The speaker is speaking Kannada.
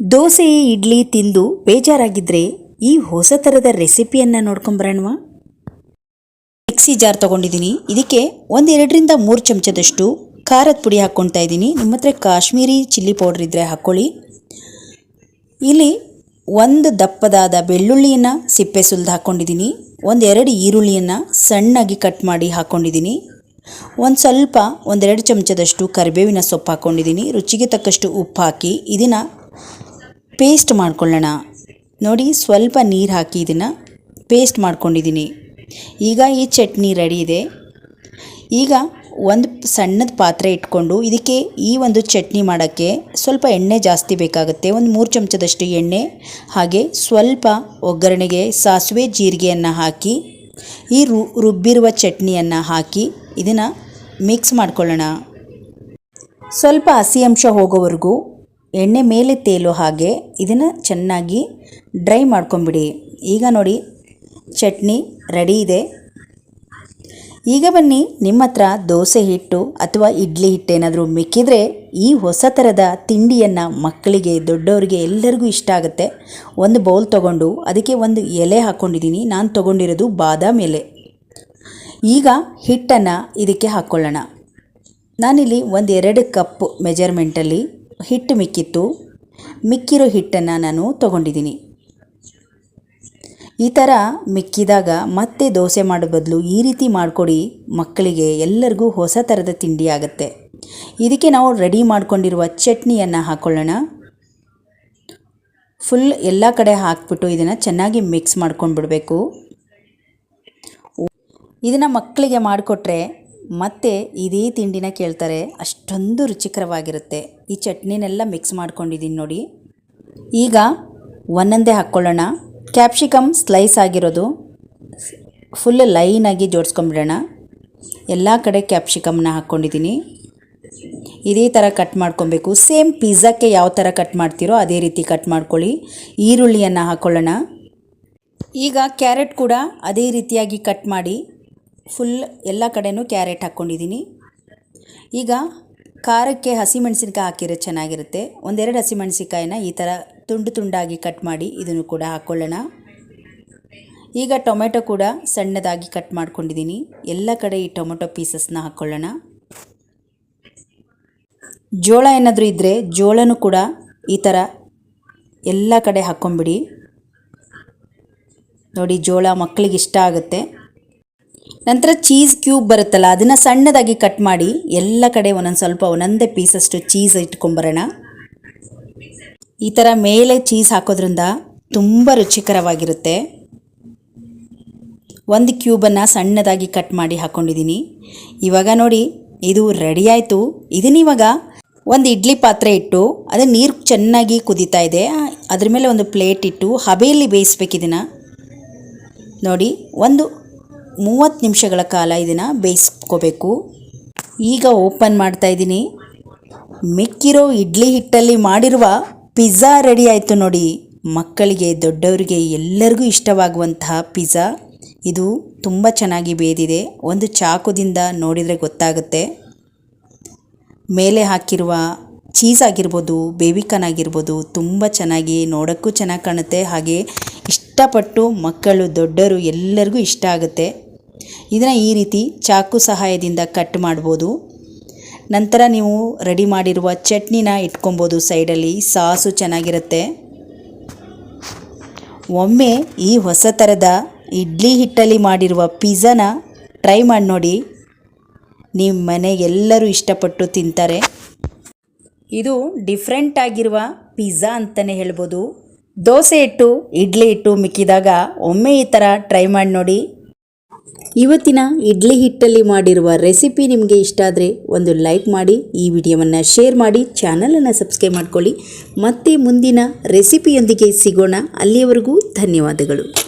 ದೋಸೆ, ಇಡ್ಲಿ ತಿಂದು ಬೇಜಾರಾಗಿದ್ದರೆ ಈ ಹೊಸ ಥರದ ರೆಸಿಪಿಯನ್ನು ನೋಡ್ಕೊಂಬರೋಣವಾ ಮಿಕ್ಸಿ ಜಾರ್ ತೊಗೊಂಡಿದ್ದೀನಿ ಇದಕ್ಕೆ ಒಂದೆರಡರಿಂದ ಮೂರು ಚಮಚದಷ್ಟು ಖಾರದ ಪುಡಿ ಹಾಕ್ಕೊಳ್ತಾ ಇದ್ದೀನಿ ನಿಮ್ಮ ಹತ್ರ ಕಾಶ್ಮೀರಿ ಚಿಲ್ಲಿ ಪೌಡರ್ ಇದ್ದರೆ ಹಾಕ್ಕೊಳ್ಳಿ. ಇಲ್ಲಿ ಒಂದು ದಪ್ಪದಾದ ಬೆಳ್ಳುಳ್ಳಿಯನ್ನು ಸಿಪ್ಪೆ ಸುಲಿದು ಹಾಕ್ಕೊಂಡಿದ್ದೀನಿ ಒಂದೆರಡು ಈರುಳ್ಳಿಯನ್ನು ಸಣ್ಣಾಗಿ ಕಟ್ ಮಾಡಿ ಹಾಕ್ಕೊಂಡಿದ್ದೀನಿ ಒಂದು ಸ್ವಲ್ಪ ಒಂದೆರಡು ಚಮಚದಷ್ಟು ಕರಿಬೇವಿನ ಸೊಪ್ಪು ಹಾಕ್ಕೊಂಡಿದ್ದೀನಿ ರುಚಿಗೆ ತಕ್ಕಷ್ಟು ಉಪ್ಪು ಹಾಕಿ ಇದನ್ನು ಪೇಸ್ಟ್ ಮಾಡ್ಕೊಳ್ಳೋಣ. ನೋಡಿ, ಸ್ವಲ್ಪ ನೀರು ಹಾಕಿ ಇದನ್ನು ಪೇಸ್ಟ್ ಮಾಡ್ಕೊಂಡಿದ್ದೀನಿ ಈಗ ಈ ಚಟ್ನಿ ರೆಡಿ ಇದೆ. ಈಗ ಒಂದು ಸಣ್ಣದ ಪಾತ್ರೆ ಇಟ್ಕೊಂಡು ಇದಕ್ಕೆ ಈ ಒಂದು ಚಟ್ನಿ ಮಾಡೋಕ್ಕೆ ಸ್ವಲ್ಪ ಎಣ್ಣೆ ಜಾಸ್ತಿ ಬೇಕಾಗುತ್ತೆ. ಒಂದು ಮೂರು ಚಮಚದಷ್ಟು ಎಣ್ಣೆ, ಹಾಗೆ ಸ್ವಲ್ಪ ಒಗ್ಗರಣೆಗೆ ಸಾಸಿವೆ, ಜೀರಿಗೆಯನ್ನು ಹಾಕಿ, ಈ ರು, ರುಬ್ಬಿರುವ ಚಟ್ನಿಯನ್ನು ಹಾಕಿ ಇದನ್ನು ಮಿಕ್ಸ್ ಮಾಡ್ಕೊಳ್ಳೋಣ. ಸ್ವಲ್ಪ ಹಸಿ ಅಂಶ ಹೋಗೋವರೆಗೂ ಎಣ್ಣೆ ಮೇಲೆ ತೇಲೋ ಹಾಗೆ ಇದನ್ನು ಚೆನ್ನಾಗಿ ಡ್ರೈ ಮಾಡ್ಕೊಂಬಿಡಿ. ಈಗ ನೋಡಿ, ಚಟ್ನಿ ರೆಡಿ ಇದೆ. ಈಗ ಬನ್ನಿ, ನಿಮ್ಮ ಹತ್ರ ದೋಸೆ ಹಿಟ್ಟು ಅಥವಾ ಇಡ್ಲಿ ಹಿಟ್ಟೇನಾದರೂ ಮಿಕ್ಕಿದರೆ ಈ ಹೊಸ ಥರದ ತಿಂಡಿಯನ್ನು ಮಕ್ಕಳಿಗೆ, ದೊಡ್ಡವರಿಗೆ ಎಲ್ಲರಿಗೂ ಇಷ್ಟ ಆಗುತ್ತೆ. ಒಂದು ಬೌಲ್ ತೊಗೊಂಡು ಅದಕ್ಕೆ ಒಂದು ಎಲೆ ಹಾಕ್ಕೊಂಡಿದ್ದೀನಿ ನಾನು ತೊಗೊಂಡಿರೋದು ಬಾದಾಮಿ ಎಲೆ. ಈಗ ಹಿಟ್ಟನ್ನು ಇದಕ್ಕೆ ಹಾಕ್ಕೊಳ್ಳೋಣ ನಾನಿಲ್ಲಿ ಒಂದು ಎರಡು ಕಪ್ ಮೆಜರ್ಮೆಂಟಲ್ಲಿ ಹಿಟ್ಟು ಮಿಕ್ಕಿತ್ತು. ಮಿಕ್ಕಿರೋ ಹಿಟ್ಟನ್ನು ನಾನು ತೊಗೊಂಡಿದ್ದೀನಿ. ಈ ಥರ ಮಿಕ್ಕಿದಾಗ ಮತ್ತೆ ದೋಸೆ ಮಾಡೋ ಬದಲು ಈ ರೀತಿ ಮಾಡಿಕೊಡಿ, ಮಕ್ಕಳಿಗೆ ಎಲ್ಲರಿಗೂ ಹೊಸ ಥರದ ತಿಂಡಿ ಆಗುತ್ತೆ. ಇದಕ್ಕೆ ನಾವು ರೆಡಿ ಮಾಡಿಕೊಂಡಿರುವ ಚಟ್ನಿಯನ್ನು ಹಾಕ್ಕೊಳ್ಳೋಣ ಫುಲ್ ಎಲ್ಲ ಕಡೆ ಹಾಕ್ಬಿಟ್ಟು ಇದನ್ನು ಚೆನ್ನಾಗಿ ಮಿಕ್ಸ್ ಮಾಡ್ಕೊಂಡ್ಬಿಡಬೇಕು. ಇದನ್ನು ಮಕ್ಕಳಿಗೆ ಮಾಡಿಕೊಟ್ರೆ ಮತ್ತೆ ಇದೇ ತಿಂಡಿನ ಕೇಳ್ತಾರೆ, ಅಷ್ಟೊಂದು ರುಚಿಕರವಾಗಿರುತ್ತೆ. ಈ ಚಟ್ನಿನೆಲ್ಲ ಮಿಕ್ಸ್ ಮಾಡ್ಕೊಂಡಿದ್ದೀನಿ ನೋಡಿ. ಈಗ ಒಂದೊಂದೇ ಹಾಕ್ಕೊಳ್ಳೋಣ. ಕ್ಯಾಪ್ಸಿಕಮ್ ಸ್ಲೈಸ್ ಆಗಿರೋದು. ಫುಲ್ ಲೈನಾಗಿ ಜೋಡಿಸ್ಕೊಂಬಿಡೋಣ ಎಲ್ಲ ಕಡೆ ಕ್ಯಾಪ್ಸಿಕಮ್ನ ಹಾಕ್ಕೊಂಡಿದ್ದೀನಿ ಇದೇ ಥರ ಕಟ್ ಮಾಡ್ಕೊಬೇಕು. ಸೇಮ್ ಪಿಜ್ಜಾಕ್ಕೆ ಯಾವ ಥರ ಕಟ್ ಮಾಡ್ತೀರೋ ಅದೇ ರೀತಿ ಕಟ್ ಮಾಡ್ಕೊಳ್ಳಿ. ಈರುಳ್ಳಿಯನ್ನು ಹಾಕ್ಕೊಳ್ಳೋಣ. ಈಗ ಕ್ಯಾರೆಟ್ ಕೂಡ ಅದೇ ರೀತಿಯಾಗಿ ಕಟ್ ಮಾಡಿ. ಫುಲ್ ಎಲ್ಲ ಕಡೆನೂ ಕ್ಯಾರೆಟ್ ಹಾಕ್ಕೊಂಡಿದ್ದೀನಿ ಈಗ ಖಾರಕ್ಕೆ ಹಸಿಮೆಣಸಿನ್ಕಾಯಿ ಹಾಕಿದ್ರೆ ಚೆನ್ನಾಗಿರುತ್ತೆ. ಒಂದೆರಡು ಹಸಿಮೆಣಸಿನ್ಕಾಯಿನ ಈ ಥರ ತುಂಡು ತುಂಡಾಗಿ ಕಟ್ ಮಾಡಿ ಇದನ್ನು ಕೂಡ ಹಾಕ್ಕೊಳ್ಳೋಣ ಈಗ ಟೊಮೆಟೊ ಕೂಡ ಸಣ್ಣದಾಗಿ ಕಟ್ ಮಾಡ್ಕೊಂಡಿದ್ದೀನಿ ಎಲ್ಲ ಕಡೆ ಈ ಟೊಮೆಟೊ ಪೀಸಸ್ನ ಹಾಕ್ಕೊಳ್ಳೋಣ ಜೋಳ ಏನಾದರೂ ಇದ್ದರೆ ಜೋಳನೂ ಕೂಡ ಈ ಥರ ಎಲ್ಲ ಕಡೆ ಹಾಕ್ಕೊಂಬಿಡಿ. ನೋಡಿ ಜೋಳ ಮಕ್ಕಳಿಗೆ ಇಷ್ಟ ಆಗುತ್ತೆ. ನಂತರ ಚೀಸ್ ಕ್ಯೂಬ್ ಬರುತ್ತಲ್ಲ, ಅದನ್ನು ಸಣ್ಣದಾಗಿ ಕಟ್ ಮಾಡಿ, ಎಲ್ಲ ಕಡೆ ಒಂದೊಂದು ಸ್ವಲ್ಪ ಒಂದೊಂದೇ ಪೀಸಷ್ಟು ಚೀಸ್ ಇಟ್ಕೊಂಬರೋಣ. ಈ ಥರ ಮೇಲೆ ಚೀಸ್ ಹಾಕೋದ್ರಿಂದ ತುಂಬ ರುಚಿಕರವಾಗಿರುತ್ತೆ. ಒಂದು ಕ್ಯೂಬನ್ನು ಸಣ್ಣದಾಗಿ ಕಟ್ ಮಾಡಿ ಹಾಕ್ಕೊಂಡಿದ್ದೀನಿ ಇವಾಗ ನೋಡಿ, ಇದು ರೆಡಿ ಆಯಿತು. ಇದನ್ನ ಇವಾಗ ಒಂದು ಇಡ್ಲಿ ಪಾತ್ರೆ ಇಟ್ಟು, ಅದು ನೀರು ಚೆನ್ನಾಗಿ ಕುದೀತಾ ಇದೆ. ಅದ್ರ ಮೇಲೆ ಒಂದು ಪ್ಲೇಟ್ ಇಟ್ಟು ಹಬೆಯಲ್ಲಿ ಬೇಯಿಸ್ಬೇಕು ಇದನ್ನು. ನೋಡಿ, ಒಂದು ಮೂವತ್ತು ನಿಮಿಷಗಳ ಕಾಲ ಇದನ್ನು ಬೇಯಿಸ್ಕೋಬೇಕು. ಈಗ ಓಪನ್ ಮಾಡ್ತಾ ಇದ್ದೀನಿ. ಮಿಕ್ಕಿರೋ ಇಡ್ಲಿ ಹಿಟ್ಟಲ್ಲಿ ಮಾಡಿರುವ ಪಿಜ್ಜಾ ರೆಡಿ ಆಯಿತು ನೋಡಿ. ಮಕ್ಕಳಿಗೆ, ದೊಡ್ಡವರಿಗೆ ಎಲ್ಲರಿಗೂ ಇಷ್ಟವಾಗುವಂತಹ ಪಿಜ್ಜಾ. ಇದು ತುಂಬ ಚೆನ್ನಾಗಿ ಬೇದಿದೆ. ಒಂದು ಚಾಕುದಿಂದ ನೋಡಿದರೆ ಗೊತ್ತಾಗುತ್ತೆ. ಮೇಲೆ ಹಾಕಿರುವ ಚೀಸ್ ಆಗಿರ್ಬೋದು ಬೇಬಿಕಾನ್ ಆಗಿರ್ಬೋದು ತುಂಬ ಚೆನ್ನಾಗಿ ನೋಡೋಕ್ಕೂ ಚೆನ್ನಾಗಿ ಕಾಣುತ್ತೆ. ಹಾಗೆ ಇಷ್ಟಪಟ್ಟು ಮಕ್ಕಳು ದೊಡ್ಡರು ಎಲ್ಲರಿಗೂ ಇಷ್ಟ ಆಗುತ್ತೆ. ಇದನ್ನು ಈ ರೀತಿ ಚಾಕು ಸಹಾಯದಿಂದ ಕಟ್ ಮಾಡ್ಬೋದು. ನಂತರ ನೀವು ರೆಡಿ ಮಾಡಿರುವ ಚಟ್ನಿನ ಇಟ್ಕೊಬೋದು ಸೈಡಲ್ಲಿ. ಸಾಸು ಚೆನ್ನಾಗಿರುತ್ತೆ. ಒಮ್ಮೆ ಈ ಹೊಸ ಥರದ ಇಡ್ಲಿ ಹಿಟ್ಟಲ್ಲಿ ಮಾಡಿರುವ ಪಿಜ್ಜಾನ ಟ್ರೈ ಮಾಡಿ ನೋಡಿ. ನಿಮ್ಮ ಮನೆ ಎಲ್ಲರೂ ಇಷ್ಟಪಟ್ಟು ತಿಂತಾರೆ. ಇದು ಡಿಫ್ರೆಂಟ್ ಆಗಿರುವ ಪಿಜ್ಜಾ ಅಂತಲೇ ಹೇಳ್ಬೋದು. ದೋಸೆ ಇಟ್ಟು ಇಡ್ಲಿ ಇಟ್ಟು ಮಿಕ್ಕಿದಾಗ ಒಮ್ಮೆ ಈ ಥರ ಟ್ರೈ ಮಾಡಿ ನೋಡಿ. ಇವತ್ತಿನ ಇಡ್ಲಿ ಹಿಟ್ಟಲ್ಲಿ ಮಾಡಿರುವ ರೆಸಿಪಿ ನಿಮಗೆ ಇಷ್ಟ ಆದರೆ ಒಂದು ಲೈಕ್ ಮಾಡಿ, ಈ ವಿಡಿಯೋವನ್ನು ಶೇರ್ ಮಾಡಿ, ಚಾನಲನ್ನು ಸಬ್ಸ್ಕ್ರೈಬ್ ಮಾಡ್ಕೊಳ್ಳಿ. ಮತ್ತೆ ಮುಂದಿನ ರೆಸಿಪಿಯೊಂದಿಗೆ ಸಿಗೋಣ. ಅಲ್ಲಿಯವರೆಗೂ ಧನ್ಯವಾದಗಳು.